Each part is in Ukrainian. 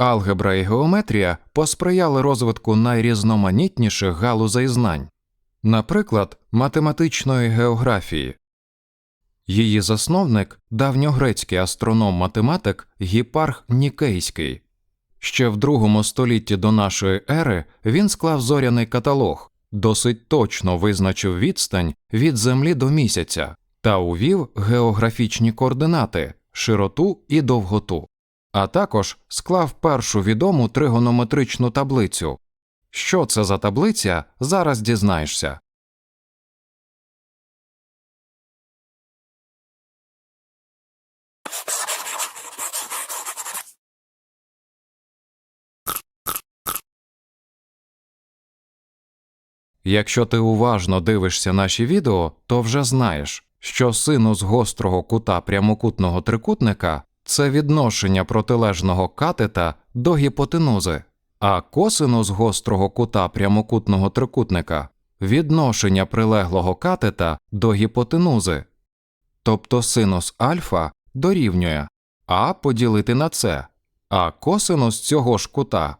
Алгебра і геометрія посприяли розвитку найрізноманітніших галузей знань, наприклад, математичної географії. Її засновник давньогрецький астроном-математик Гіпарх Нікейський. Ще в другому столітті до нашої ери він склав зоряний каталог, досить точно визначив відстань від Землі до місяця та увів географічні координати, широту і довготу, а також склав першу відому тригонометричну таблицю. Що це за таблиця, зараз дізнаєшся. Якщо ти уважно дивишся наші відео, то вже знаєш, що синус гострого кута прямокутного трикутника це відношення протилежного катета до гіпотенузи, а косинус гострого кута прямокутного трикутника відношення прилеглого катета до гіпотенузи. Тобто синус альфа дорівнює а поділити на с, а косинус цього ж кута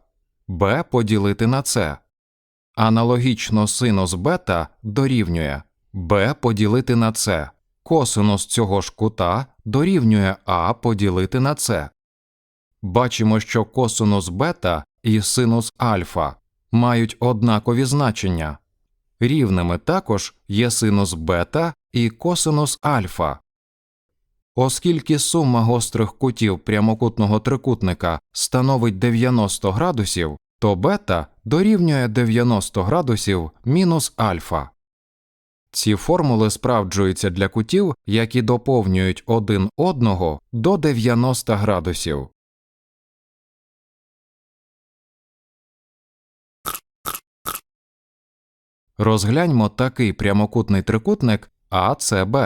b поділити на с. Аналогічно синус бета дорівнює b поділити на c, косинус цього ж кута дорівнює а поділити на c. Бачимо, що косинус бета і синус альфа мають однакові значення. Рівними також є синус бета і косинус альфа. Оскільки сума гострих кутів прямокутного трикутника становить 90 градусів, то бета дорівнює 90 градусів мінус альфа. Ці формули справджуються для кутів, які доповнюють один одного до 90 градусів. Розгляньмо такий прямокутний трикутник АЦБ.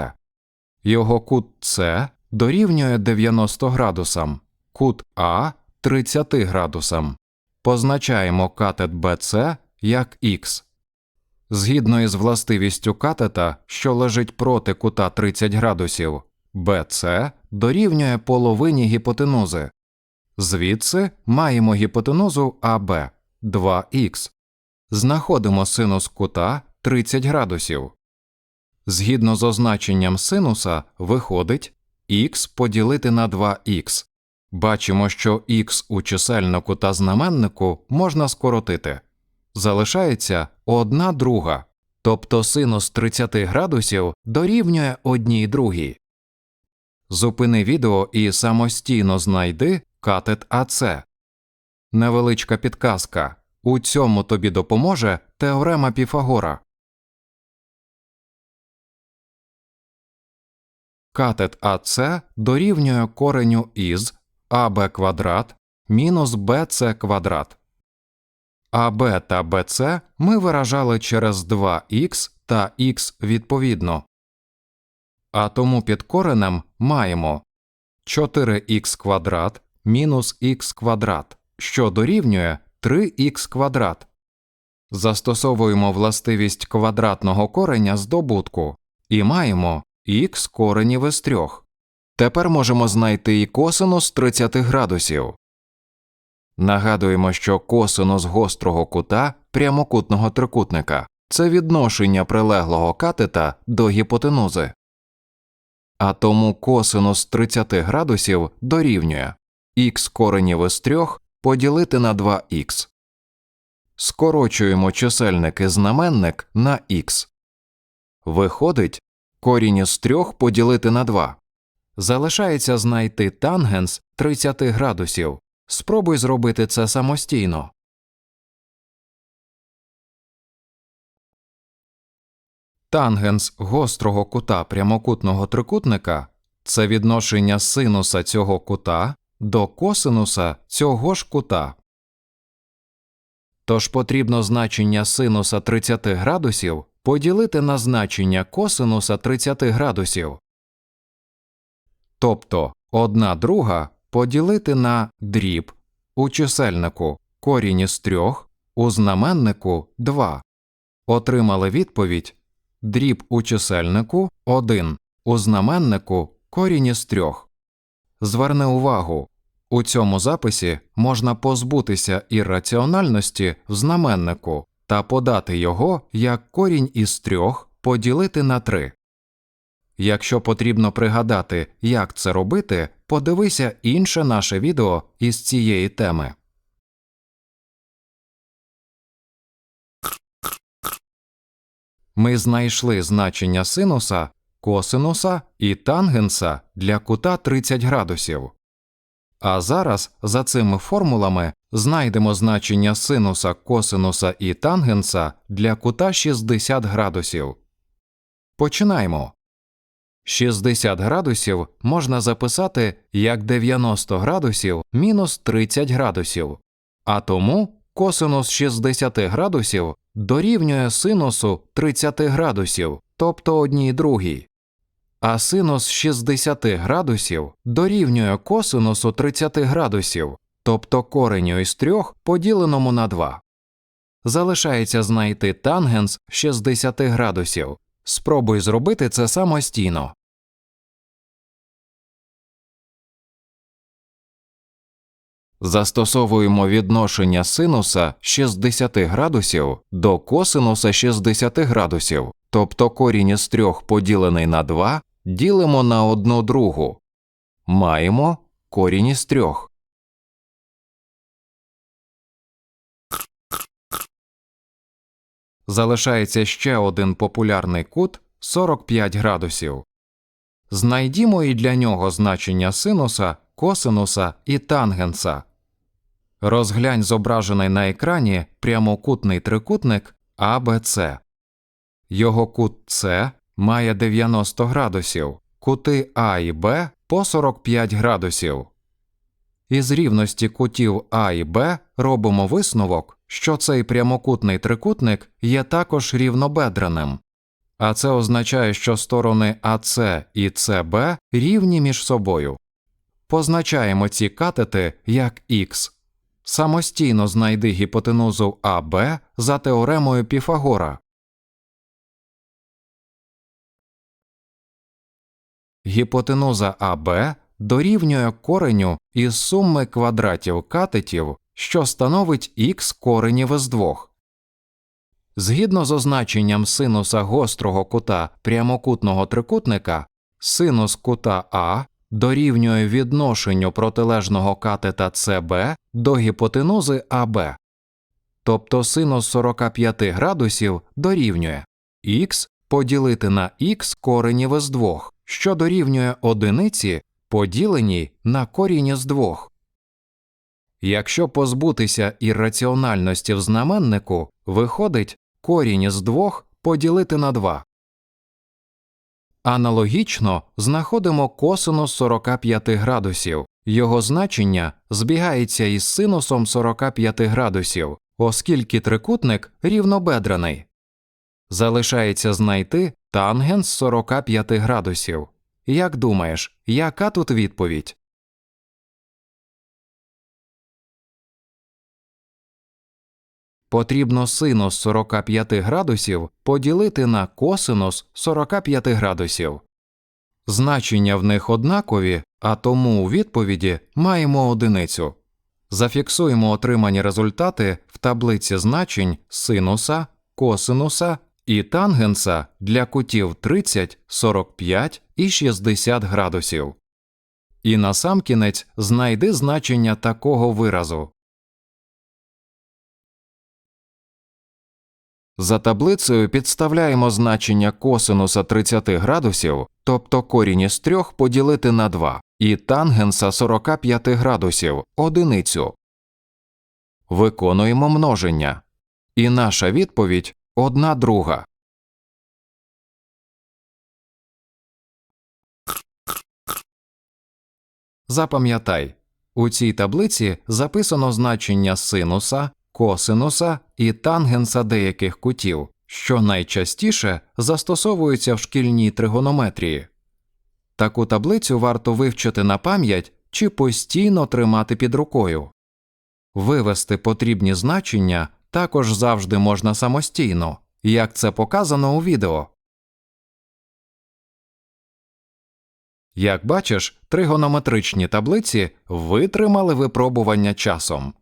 Його кут С дорівнює 90 градусам, кут А 30 градусам. Позначаємо катет BC як Х. Згідно із властивістю катета, що лежить проти кута 30 градусів, BC дорівнює половині гіпотенузи. Звідси маємо гіпотенузу АБ 2х. Знаходимо синус кута 30 градусів. Згідно з означенням синуса виходить х поділити на 2х. Бачимо, що х у чисельнику та знаменнику можна скоротити. Залишається 1 друга, тобто синус 30 градусів дорівнює 1 другій. Зупини відео і самостійно знайди катет АЦ. Невеличка підказка. У цьому тобі допоможе теорема Піфагора. Катет АЦ дорівнює кореню із АБ квадрат мінус БЦ квадрат. АБ та БЦ ми виражали через 2х та х відповідно. А тому під коренем маємо 4х квадрат мінус х квадрат, що дорівнює 3х квадрат. Застосовуємо властивість квадратного кореня з добутку і маємо х коренів із трьох. Тепер можемо знайти і косинус 30 градусів. Нагадуємо, що косинус гострого кута прямокутного трикутника це відношення прилеглого катета до гіпотенузи. А тому косинус 30 градусів дорівнює х коренів із трьох поділити на 2х. Скорочуємо чисельник і знаменник на х. Виходить корінь із трьох поділити на 2. Залишається знайти тангенс 30 градусів. Спробуй зробити це самостійно. Тангенс гострого кута прямокутного трикутника це відношення синуса цього кута до косинуса цього ж кута. Тож потрібно значення синуса 30 градусів поділити на значення косинуса 30 градусів. Тобто 1 друга поділити на дріб у чисельнику корінь із 3, у знаменнику 2. Отримали відповідь дріб у чисельнику 1, у знаменнику корінь із 3. Зверни увагу, У цьому записі можна позбутися ірраціональності в знаменнику та подати його як корінь із трьох поділити на три. Якщо потрібно пригадати, як це робити, подивися інше наше відео із цієї теми. Ми знайшли значення синуса, косинуса і тангенса для кута 30 градусів. А зараз за цими формулами знайдемо значення синуса, косинуса і тангенса для кута 60 градусів. Починаємо. 60 градусів можна записати як 90 градусів мінус 30 градусів, а тому косинус 60 градусів дорівнює синусу 30 градусів, тобто одній другій. А синус 60 градусів дорівнює косинусу 30 градусів, тобто кореню із 3 поділеному на 2. Залишається знайти тангенс 60 градусів. Спробуй зробити це самостійно. Застосовуємо відношення синуса 60 градусів до косинуса 60 градусів, тобто корінь із 3 поділений на 2 ділимо на одну другу. Маємо корінь із 3. Залишається ще один популярний кут 45 градусів. Знайдімо і для нього значення синуса, косинуса і тангенса. Розглянь зображений на екрані прямокутний трикутник ABC. Його кут С має 90 градусів, кути А і Б по 45 градусів. Із рівності кутів А і Б робимо висновок, що цей прямокутний трикутник є також рівнобедреним. А це означає, що сторони АС і СБ рівні між собою. Позначаємо ці катети як х. Самостійно знайди гіпотенузу АБ за теоремою Піфагора. Гіпотенуза АБ дорівнює кореню із суми квадратів катетів, що становить х коренів із двох. Згідно з означенням синуса гострого кута прямокутного трикутника, синус кута А дорівнює відношенню протилежного катета СБ до гіпотенузи АБ. Тобто синус 45 градусів дорівнює х поділити на х коренів із двох, що дорівнює одиниці поділеній на корінь із двох. Якщо позбутися ірраціональності в знаменнику, виходить корінь із двох поділити на 2. Аналогічно знаходимо косинус 45 градусів. Його значення збігається із синусом 45 градусів, оскільки трикутник рівнобедрений. Залишається знайти тангенс 45 градусів. Як думаєш, яка тут відповідь? Потрібно синус 45 градусів поділити на косинус 45 градусів. Значення в них однакові, а тому у відповіді маємо одиницю. Зафіксуємо отримані результати в таблиці значень синуса, косинуса і тангенса для кутів 30, 45 і 60 градусів. І насамкінець знайди значення такого виразу. За таблицею підставляємо значення косинуса 30 градусів, тобто корінь із 3 поділити на 2, і тангенса 45 градусів одиницю. Виконуємо множення. І наша відповідь одна друга. Запам'ятай, у цій таблиці записано значення синуса, косинуса і тангенса деяких кутів, що найчастіше застосовуються в шкільній тригонометрії. Таку таблицю варто вивчити на пам'ять чи постійно тримати під рукою. Вивести потрібні значення також завжди можна самостійно, як це показано у відео. Як бачиш, тригонометричні таблиці витримали випробування часом.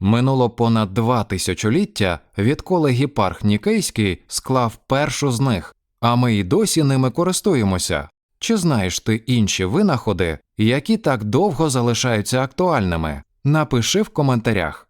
Минуло понад два тисячоліття, відколи гіпарх Нікейський склав першу з них, а ми й досі ними користуємося. Чи знаєш ти інші винаходи, які так довго залишаються актуальними? Напиши в коментарях.